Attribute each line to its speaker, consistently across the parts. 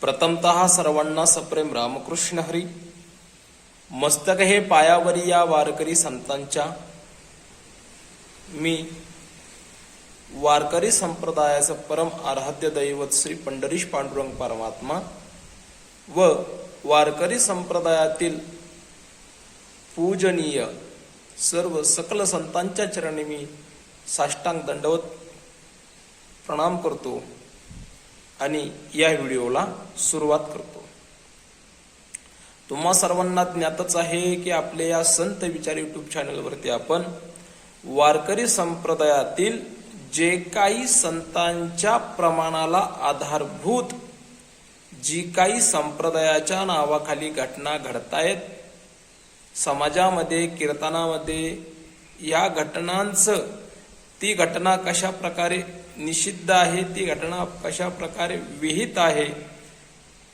Speaker 1: प्रथमतः सर्वांना सप्रेम रामकृष्ण हरी. मस्तक हे पायावरी या वारकरी संतांच्या. मी वारकरी संप्रदायाचं परम आराध्य दैवत श्री पंढरीश पांडुरंग परमात्मा व वारकरी संप्रदायातील पूजनीय सर्व सकल संतांच्या चरणी मी साष्टांग दंडवत प्रणाम करतो. आणि या व्हिडिओला सुरुवात करतो. तुम्हा सर्वांना ज्ञातच आहे की आपल्या या संत विचार युट्यूब चॅनलवरती आपण वारकरी संप्रदायातील जे काही संतांच्या प्रमाणाला आधारभूत जी काही संप्रदायाच्या नावाखाली घटना घडतायत समाजामध्ये कीर्तनामध्ये या घटनांचं ती घटना कशा प्रकारे निषिद्ध आहे ती घटना कशा प्रकारे विहित आहे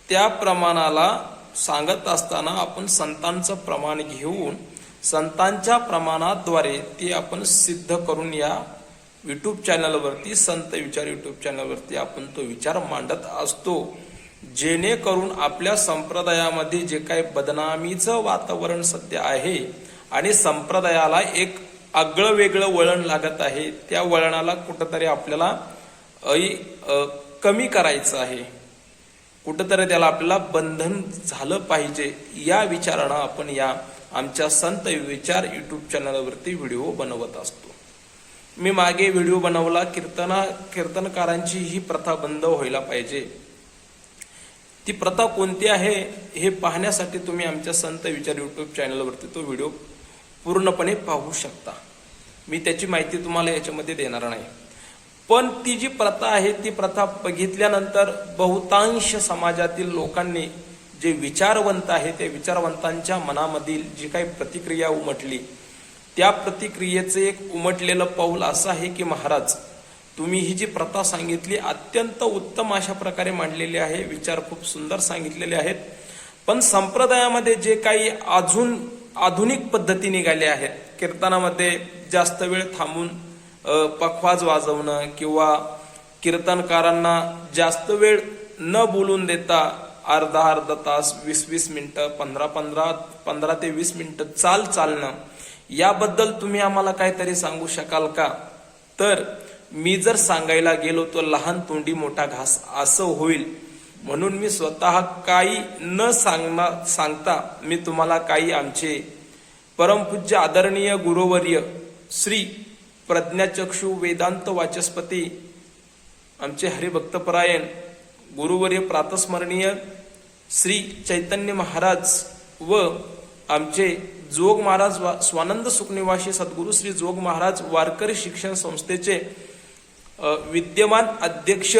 Speaker 1: त्या प्रमाणाला सांगत असताना आपण संतांचं प्रमाण घेऊन संतांच्या प्रमाणाद्वारे ती आपण सिद्ध करून या यूट्यूब चॅनलवरती संत विचार यूट्यूब चॅनलवरती आपण तो विचार मांडत असतो. जेणेकरून आपल्या संप्रदायामध्ये जे काही बदनामीचं वातावरण सध्या आहे आणि संप्रदायाला एक आगळं वेगळं वळण लागत आहे त्या वळणाला कुठंतरी आपल्याला कमी करायचं आहे. कुठंतरी त्याला आपल्याला बंधन झालं पाहिजे या विचारानं आपण या आमच्या संत विचार युट्यूब चॅनलवरती व्हिडिओ बनवत असतो. मी मागे व्हिडिओ बनवला कीर्तना कीर्तनकारांची ही प्रथा बंद व्हायला पाहिजे. ती प्रथा कोणती आहे हे पाहण्यासाठी तुम्ही आमच्या संत विचार युट्यूब चॅनलवरती तो व्हिडिओ पूर्णपणे पाहू शकता. मी त्याची माहिती तुम्हाला याच्यामध्ये देणार नाही. पण ती जी प्रथा आहे ती प्रथा बघितल्यानंतर बहुतांश समाजातील लोकांनी जे विचारवंत आहे त्या विचारवंतांच्या मनामधील जी काही प्रतिक्रिया उमटली त्या प्रतिक्रियेचं एक उमटलेलं पाऊल असं आहे की महाराज तुम्ही ही जी प्रथा सांगितली अत्यंत उत्तम अशा प्रकारे मांडलेली आहे विचार खूप सुंदर सांगितलेले आहेत. पण संप्रदायामध्ये जे काही अजून आधुनिक पद्धती निघाल्या आहेत. कीर्तनामध्ये जास्त वेळ थांबून पखवाज वाजवणं किंवा कीर्तनकारांना जास्त वेळ न बोलून देता अर्धा अर्धा तास वीस वीस मिनटं पंधरा पंधरा पंधरा ते वीस मिनटं चाल चालणं याबद्दल तुम्ही आम्हाला काहीतरी सांगू शकाल का? तर मी जर सांगायला गेलो तर लहान तोंडी मोठा घास असं होईल. म्हणून मी स्वतः काही न सांगना सांगता मी तुम्हाला काही आमचे परमपूज्य आदरणीय गुरुवर्य श्री प्रज्ञाचक्षु वेदांत वाचस्पती आमचे हरिभक्तपरायण गुरुवर्य प्रातस्मरणीय श्री चैतन्य महाराज व आमचे जोग महाराज वा- स्वानंद सुखनिवासी सद्गुरू श्री जोग महाराज वारकरी शिक्षण संस्थेचे विद्यमान अध्यक्ष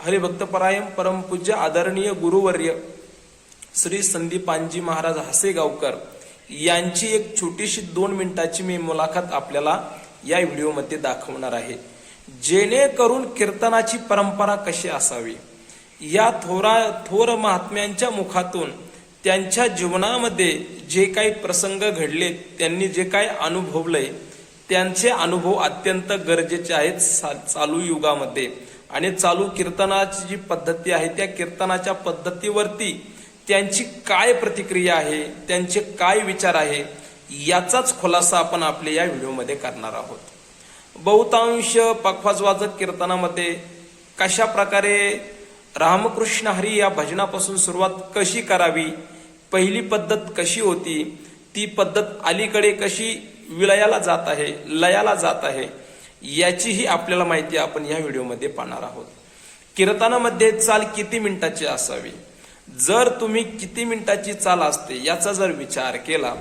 Speaker 1: हरिभक्तपरायण परमपूज्य आदरणीय गुरुवर्य श्री संदीपानजी महाराज हसेगावकर यांची एक छोटीशी दोन मिनिटाची मी मुलाखत आपल्याला या व्हिडिओमध्ये दाखवणार आहे. जेणेकरून कीर्तनाची परंपरा कशी असावी? या थोरा थोर महात्म्यांच्या मुखातून त्यांच्या जीवनामध्ये जे काही प्रसंग घडले त्यांनी जे काही अनुभवलंय त्यांचे अनुभव अत्यंत गरजेचे आहेत सा- चालू युगामध्ये. आणि चालू कीर्तनाची जी पद्धती आहे त्या कीर्तनाच्या पद्धतीवरती त्यांची काय प्रतिक्रिया आहे त्यांचे काय विचार आहे याचाच खुलासा आपण आपल्या या व्हिडिओमध्ये करणार आहोत. बहुतांश पखवाज वाजत कीर्तनामध्ये कशा प्रकारे रामकृष्ण हरी या भजनापासून सुरुवात कशी करावी पहिली पद्धत कशी होती ती पद्धत अलीकडे कशी विलयाला जात आहे लयाला जात आहे याचीही आपल्याला माहिती आपण या व्हिडिओमध्ये पाहणार आहोत. कीर्तनामध्ये चाल किती मिनिटाची असावी? जर तुम्ही किती मिनिटाची चाल असते याचा जर विचार केला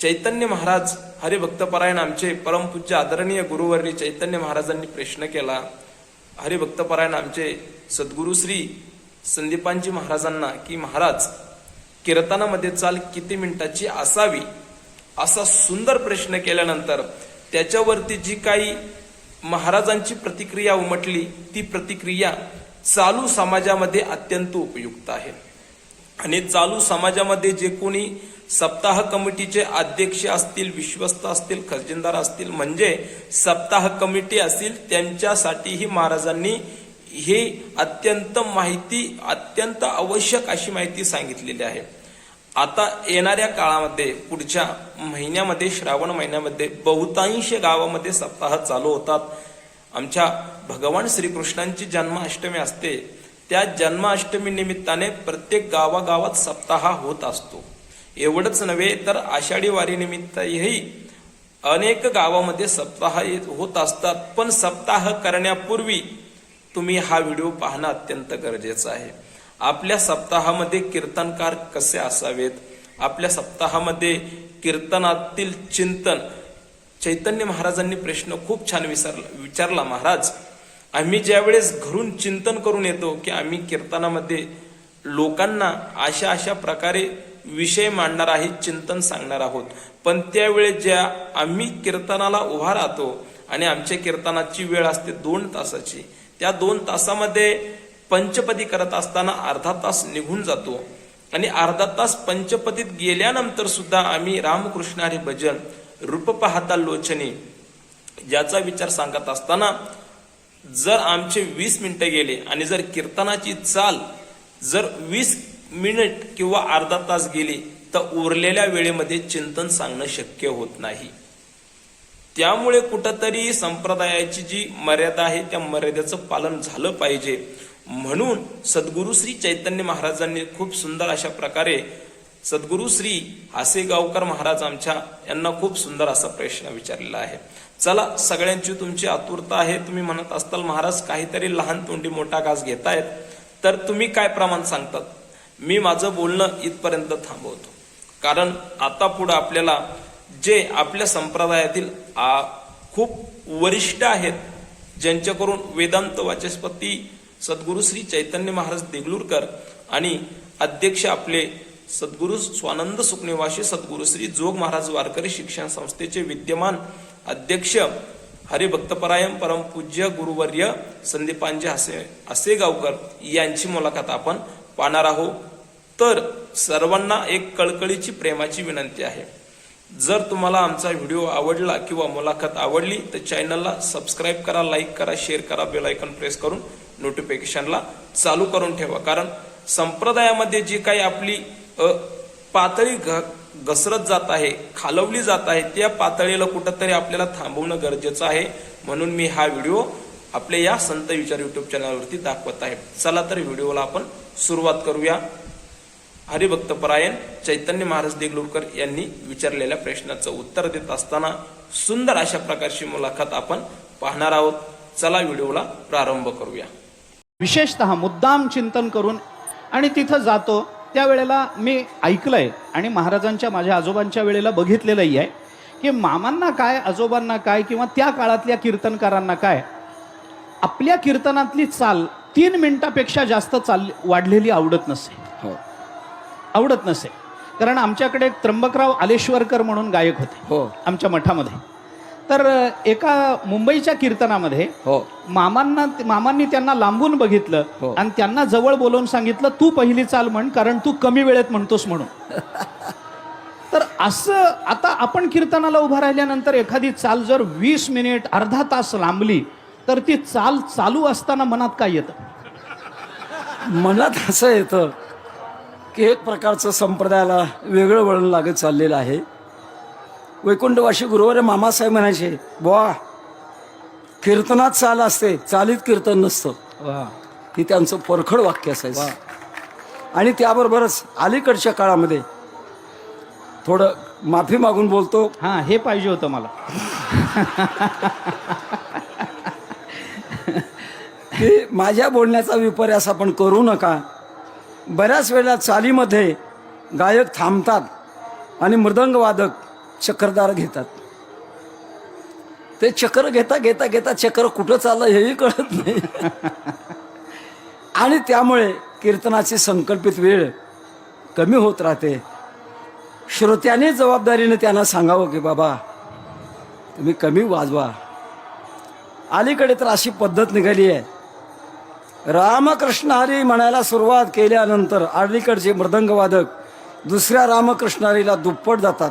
Speaker 1: चैतन्य महाराज हरिभक्तपरायण आमचे परमपूज्य आदरणीय गुरुवर्णी चैतन्य महाराजांनी प्रश्न केला हरिभक्तपरायण आमचे सद्गुरु श्री संदीपांजी महाराजांना की महाराज कीर्तनामध्ये चाल किती मिनिटाची असावी? असा सुंदर प्रश्न केल्यानंतर त्याच्यावरती जी काही महाराजांची प्रतिक्रिया उमटली ती प्रतिक्रिया चालू समाजामध्ये अत्यंत उपयुक्त आहे. आणि चालू समाजामध्ये जे कोणी सप्ताह कमिटीचे अध्यक्ष असतील विश्वस्त असतील खजिनदार असतील म्हणजे सप्ताह कमिटी असतील त्यांच्यासाठीही महाराजांनी हे अत्यंत माहिती अत्यंत आवश्यक अशी माहिती सांगितलेली आहे. आता येणाऱ्या काळामध्ये पुढच्या महिन्यामध्ये श्रावण महिन्यामध्ये बहुतांश गावामध्ये सप्ताह चालू होतात. आमच्या भगवान श्रीकृष्णांची जन्माष्टमी असते. त्या जन्माष्टमी निमित्ताने प्रत्येक गावागावात सप्ताह होत असतो. एवढंच नव्हे तर आषाढी वारीनिमित्तही अनेक गावामध्ये सप्ताह होत असतात. पण सप्ताह करण्यापूर्वी तुम्ही हा व्हिडिओ पाहणं अत्यंत गरजेचं आहे. आपल्या सप्ताहामध्ये कीर्तनकार कसे असावेत? आपल्या सप्ताहामध्ये कीर्तनातील चिंतन. चैतन्य महाराजांनी प्रश्न खूप छान विचारला विचारला महाराज आम्ही ज्यावेळेस घरून चिंतन करून येतो की आम्ही कीर्तनामध्ये लोकांना अशा अशा प्रकारे विषय मांडणार आहे चिंतन सांगणार आहोत. पण त्यावेळेस ज्या आम्ही कीर्तनाला उभा राहतो आणि आमच्या कीर्तनाची वेळ असते दोन तासाची त्या दोन तासामध्ये पंचपदी करत असताना अर्धा तास निघून जातो. आणि अर्धा तास पंचपदीत गेल्यानंतर सुद्धा आम्ही रामकृष्ण हरी भजन रूप पाहता लोचनी याचा विचार सांगत असताना जर आमचे वीस मिनिटं गेले आणि जर कीर्तनाची चाल जर वीस मिनिट किंवा अर्धा तास गेली तर उरलेल्या वेळेमध्ये चिंतन सांगणं शक्य होत नाही. त्यामुळे कुठंतरी संप्रदायाची जी मर्यादा आहे त्या मर्यादेचं पालन झालं पाहिजे. म्हणून सद्गुरु श्री चैतन्य महाराजांनी खूप सुंदर अशा प्रकारे सद्गुरु श्री हासेगावकर महाराज आमच्या यांना खूप सुंदर असा प्रश्न विचारलेला आहे. चला सगळ्यांची तुमची आतुरता आहे. तुम्ही म्हणत असताल महाराज काहीतरी लहान तोंडी मोठा घास घेतायत. तर तुम्ही काय प्रमाण सांगतात? मी माझं बोलणं इथपर्यंत थांबवतो. कारण आता पुढं आपल्याला जे आपल्या संप्रदायातील खूप वरिष्ठ आहेत ज्यांच्याकडून वेदांत वाचस्पती सद्गुरु श्री चैतन्य महाराज देगलूरकर आणि अध्यक्ष आपले सद्गुरु स्वानंद सुखनिवासी सद्गुरु श्री जोग महाराज वारकरी शिक्षण संस्थेचे विद्यमान अध्यक्ष हरिभक्तपरायण परमपूज्य गुरुवर्य संदीपांजे हसे हसेगावकर यांची मुलाखत आपण पाहणार आहोत. तर सर्वांना एक कळकळीची प्रेमाची विनंती आहे. जर तुम्हाला आमचा व्हिडिओ आवडला किंवा मुलाखत आवडली तर चॅनलला सबस्क्राईब करा लाईक करा शेअर करा बेल आयकॉन प्रेस करून नोटिफिकेशनला चालू करून ठेवा. कारण संप्रदायामध्ये जी काही आपली पातळी घ घसरत जात आहे खालवली जात आहे त्या पातळीला कुठंतरी आपल्याला थांबवणं गरजेचं आहे. म्हणून मी हा व्हिडिओ आपल्या या संत विचार युट्यूब चॅनलवरती दाखवत आहे. चला तर व्हिडिओला आपण सुरुवात करूया. हरिभक्तपरायण चैतन्य महाराज देगलूरकर यांनी विचारलेल्या प्रश्नाचं उत्तर देत असताना सुंदर अशा प्रकारची मुलाखत आपण पाहणार आहोत. चला व्हिडिओला प्रारंभ करूया.
Speaker 2: विशेषतः मुद्दाम चिंतन करून आणि तिथं जातो. त्यावेळेला मी ऐकलंय आणि महाराजांच्या माझ्या आजोबांच्या वेळेला बघितलेलंही आहे की मामांना काय आजोबांना काय किंवा त्या काळातल्या कीर्तनकारांना काय आपल्या कीर्तनातली चाल तीन मिनिटापेक्षा जास्त चाल वाढलेली आवडत नसे.
Speaker 3: हो.
Speaker 2: आवडत नसे. कारण आमच्याकडे त्र्यंबकराव आलेश्वरकर म्हणून गायक होते.
Speaker 3: हो.
Speaker 2: आमच्या मठामध्ये. तर एका मुंबईच्या कीर्तनामध्ये
Speaker 3: हो.
Speaker 2: मामांना मामांनी त्यांना लांबून बघितलं
Speaker 3: हो.
Speaker 2: आणि त्यांना जवळ बोलवून सांगितलं तू पहिली चाल म्हण कारण तू कमी वेळेत म्हणतोस म्हणून. तर असं आता आपण कीर्तनाला उभा राहिल्यानंतर एखादी चाल जर वीस मिनिट अर्धा तास लांबली तर ती चाल चालू असताना मनात काय येतं?
Speaker 3: मनात असं येतं की एक प्रकारचं संप्रदायाला वेगळं वळण लागत चाललेलं आहे. वैकुंठवाशी गुरुवारे मामासाहेब म्हणायचे बुवा कीर्तनात चाल असते चालीत कीर्तन नसतं. ही त्यांचं परखड वाक्य असायचं. आणि त्याबरोबरच अलीकडच्या काळामध्ये थोडं माफी मागून बोलतो.
Speaker 2: हा हे पाहिजे होतं मला.
Speaker 3: की माझ्या बोलण्याचा विपर्यास आपण करू नका. बऱ्याच वेळेला चालीमध्ये गायक थांबतात आणि मृदंगवादक चक्रदार घेतात. ते चक्र घेता घेता घेता चक्र कुठं चाललं हेही कळत नाही. आणि त्यामुळे कीर्तनाची संकल्पित वेळ कमी होत राहते. श्रोत्याने जबाबदारीने त्यांना सांगावं की बाबा तुम्ही कमी वाजवा. अलीकडे तर अशी पद्धत निघाली आहे. रामकृष्ण हरी म्हणायला सुरुवात केल्यानंतर अलीकडचे मृदंगवादक दुसऱ्या रामकृष्ण हरीला दुप्पट जातात.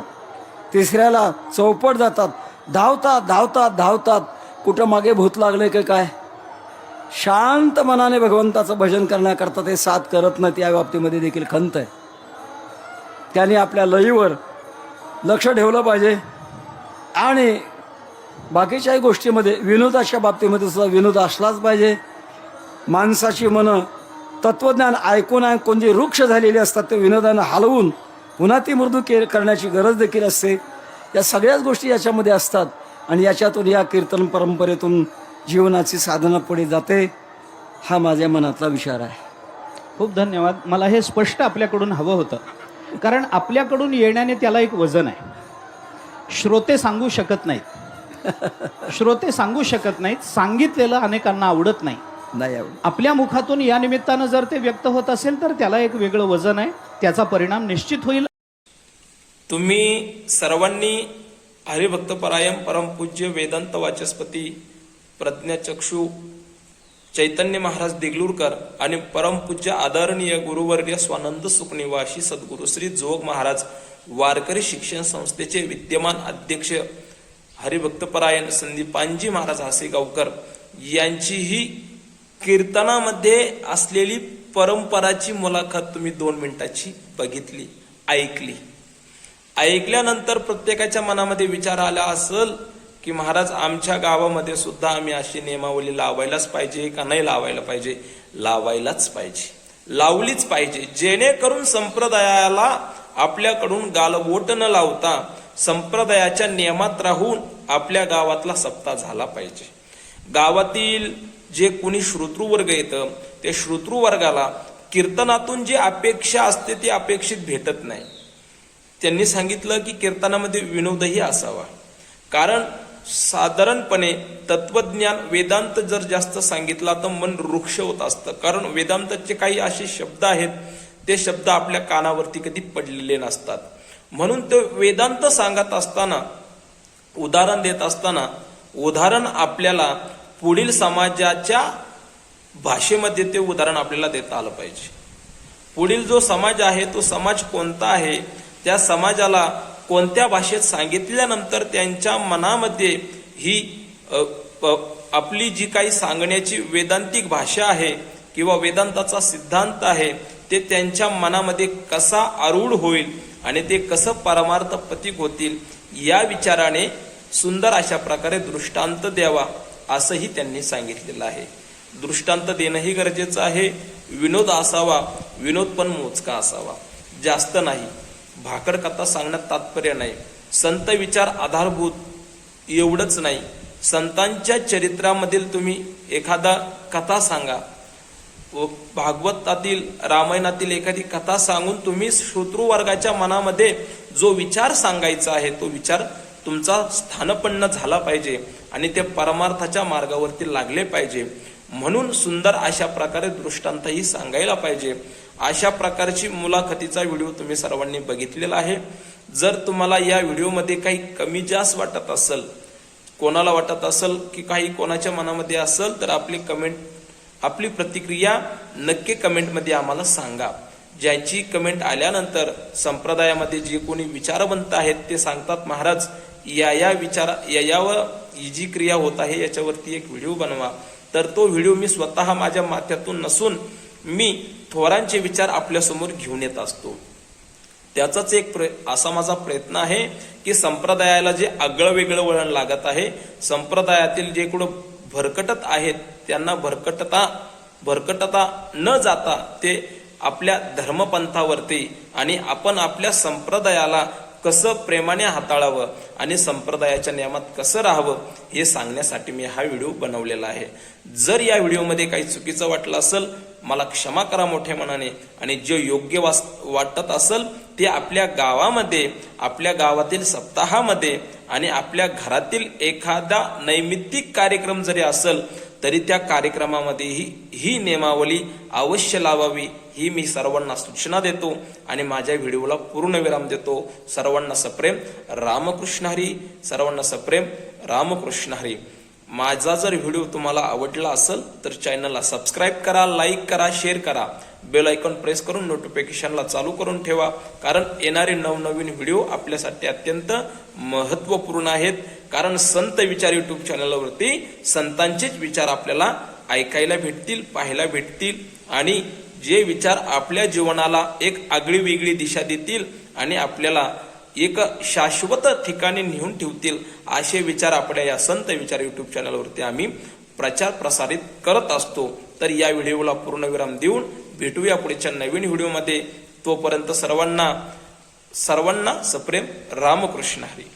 Speaker 3: तिसऱ्याला चौपट जातात. धावतात धावतात धावतात. कुठं मागे भूत लागले की काय? शांत मनाने भगवंताचं भजन करण्याकरता ते साथ करत नाहीत या बाबतीमध्ये देखील खंत आहे. त्याने आपल्या लईवर लक्ष ठेवलं पाहिजे. आणि बाकीच्याही गोष्टीमध्ये विनोदाच्या बाबतीमध्ये सुद्धा विनोद असलाच पाहिजे. माणसाची मनं तत्त्वज्ञान ऐकून ऐकून जी वृक्ष झालेली असतात ते विनोदानं हलवून पुन्हा ती मृदू के करण्याची गरज देखील असते. या सगळ्याच गोष्टी याच्यामध्ये असतात. आणि याच्यातून या कीर्तन परंपरेतून जीवनाची साधना पुढे जाते हा माझ्या मनातला विचार आहे.
Speaker 2: खूप धन्यवाद. मला हे स्पष्ट आपल्याकडून हवं होतं. कारण आपल्याकडून येण्याने त्याला एक वजन आहे. श्रोते सांगू शकत नाहीत. श्रोते सांगू शकत नाहीत. सांगितलेलं अनेकांना आवडत नाही.
Speaker 3: नाही आवड
Speaker 2: आपल्या मुखातून या निमित्तानं जर ते व्यक्त होत असेल तर त्याला एक वेगळं वजन आहे. त्याचा परिणाम निश्चित होईल.
Speaker 1: तुम्ही सर्वांनी हरिभक्तपरायण परमपूज्य वेदांत वाचस्पती प्रज्ञाचक्षू चैतन्य महाराज देगलूरकर आणि परमपूज्य आदरणीय गुरुवर्य स्वानंद सुखनिवासी सद्गुरू श्री जोग महाराज वारकरी शिक्षण संस्थेचे विद्यमान अध्यक्ष हरिभक्तपरायण संदीपांजी महाराज हासेगावकर यांचीही कीर्तनामध्ये असलेली परंपराची मुलाखत तुम्ही दोन मिनिटाची बघितली ऐकली. ऐकल्यानंतर प्रत्येकाच्या मनामध्ये विचार आला असेल की महाराज आमच्या गावामध्ये सुद्धा आम्ही अशी नियमावली लावायलाच पाहिजे का नाही लावायला पाहिजे? लावायलाच पाहिजे. लावलीच पाहिजे. जेणेकरून संप्रदायाला आपल्याकडून गालबोट न लावता संप्रदायाच्या नियमात राहून आपल्या गावातला सप्ताह झाला पाहिजे. गावातील जे कुणी श्रोतृवर्ग येतं ते श्रोतृवर्गाला कीर्तनातून जी अपेक्षा असते ती अपेक्षित भेटत नाही. त्यांनी सांगितलं की कीर्तनामध्ये विनोदही असावा. कारण साधारणपणे तत्वज्ञान वेदांत जर जास्त सांगितला तर मन वृक्ष होत असतं. कारण वेदांताचे काही असे शब्द आहेत ते शब्द आपल्या कानावरती कधी पडलेले नसतात. म्हणून ते वेदांत सांगत असताना उदाहरण देत असताना उदाहरण आपल्याला पुढील समाजाच्या भाषेमध्ये ते उदाहरण आपल्याला देता आलं पाहिजे. पुढील जो समाज आहे तो समाज कोणता आहे त्या समाजाला कोणत्या भाषेत सांगितल्यानंतर त्यांच्या मनामध्ये ही आपली जी काही सांगण्याची वेदांतिक भाषा आहे किंवा वेदांताचा सिद्धांत आहे ते त्यांच्या मनामध्ये कसा आरूढ होईल आणि ते कसं परमार्थ प्रतीक होतील या विचाराने सुंदर अशा प्रकारे दृष्टांत द्यावा. असंही त्यांनी सांगितलेलं आहे. दृष्टांत देणंही गरजेचं आहे. विनोद असावा विनोद पण मोजका असावा. जास्त नाही. भाकड कथा सांगण्यात तात्पर्य नाही. संत विचार आधारभूत एवढंच नाही. संतांच्या चरित्रामधील तुम्ही एखादा कथा सांगा. व भागवतातील रामायणातील एखादी कथा सांगून तुम्ही श्रोतृवर्गाच्या मनामध्ये जो विचार सांगायचा आहे तो विचार तुमचा स्थानपन्न झाला पाहिजे. आणि ते परमार्थाच्या मार्गावरती लागले पाहिजे. म्हणून सुंदर अशा प्रकारे दृष्टांतही सांगायला पाहिजे. अशा प्रकारची मुलाखतीचा व्हिडिओ तुम्ही सर्वांनी बघितलेला आहे. जर तुम्हाला या व्हिडिओमध्ये काही कमी जास्त वाटत असेल कोणाला वाटत असेल की काही कोणाच्या मनामध्ये असेल तर आपली कमेंट आपली प्रतिक्रिया नक्की कमेंटमध्ये आम्हाला सांगा. ज्याची कमेंट आल्यानंतर संप्रदायामध्ये जे कोणी विचारवंत आहेत ते सांगतात महाराज या या विचार या यावर ही जी क्रिया होत आहे याच्यावरती एक व्हिडिओ बनवा. तर तो व्हिडिओ मी स्वतः माझ्या माथ्यातून नसून मी थोरांचे विचार आपल्यासमोर घेऊन येत असतो. त्याचाच एक प्र असा माझा प्रयत्न आहे की संप्रदायाला जे आगळं वेगळं वळण लागत आहे संप्रदायातील जे कुठं भरकटत आहेत त्यांना भरकटता भरकटता न जाता ते आपल्या धर्मपंथावरती आणि आपण आपल्या संप्रदायाला कसं प्रेमाने हाताळावं आणि संप्रदायाच्या नियमात कसं राहावं हे सांगण्यासाठी मी हा व्हिडिओ बनवलेला आहे. जर या व्हिडिओमध्ये काही चुकीचं वाटलं असेल मला क्षमा करा मोठ्या मनाने. आणि जे योग्य वास वाटत असेल ते आपल्या गावामध्ये आपल्या गावातील सप्ताहामध्ये आणि आपल्या घरातील एखादा नैमित्तिक कार्यक्रम जरी असेल तरी त्या कार्यक्रमामध्ये ही ही नियमावली अवश्य लावावी ही मी सर्वांना सूचना देतो आणि माझ्या व्हिडिओला पूर्ण विराम देतो. सर्वांना सप्रेम. रामकृष्ण हरी. सर्वांना सप्रेम. रामकृष्ण हरी. माझा जर व्हिडिओ तुम्हाला आवडला असेल तर चॅनलला सबस्क्राईब करा लाईक करा शेअर करा. बेल आयकॉन प्रेस करून नोटिफिकेशनला चालू करून ठेवा कारण येणारे नवनवीन व्हिडिओ आपल्यासाठी अत्यंत महत्त्वपूर्ण आहेत. कारण संत विचार युट्यूब चॅनलवरती संतांचेच विचार आपल्याला ऐकायला भेटतील पाहायला भेटतील आणि जे विचार आपल्या जीवनाला एक आगळी वेगळी दिशा देतील आणि आपल्याला एक शाश्वत ठिकाणी नेऊन ठेवतील असे विचार आपल्या या संत विचार युट्यूब चॅनलवरती आम्ही प्रचार प्रसारित करत असतो. तर या व्हिडिओला पूर्णविराम देऊन भेटूया पुढच्या नवीन व्हिडिओमध्ये. तोपर्यंत सर्वांना सर्वांना सप्रेम रामकृष्ण हरी.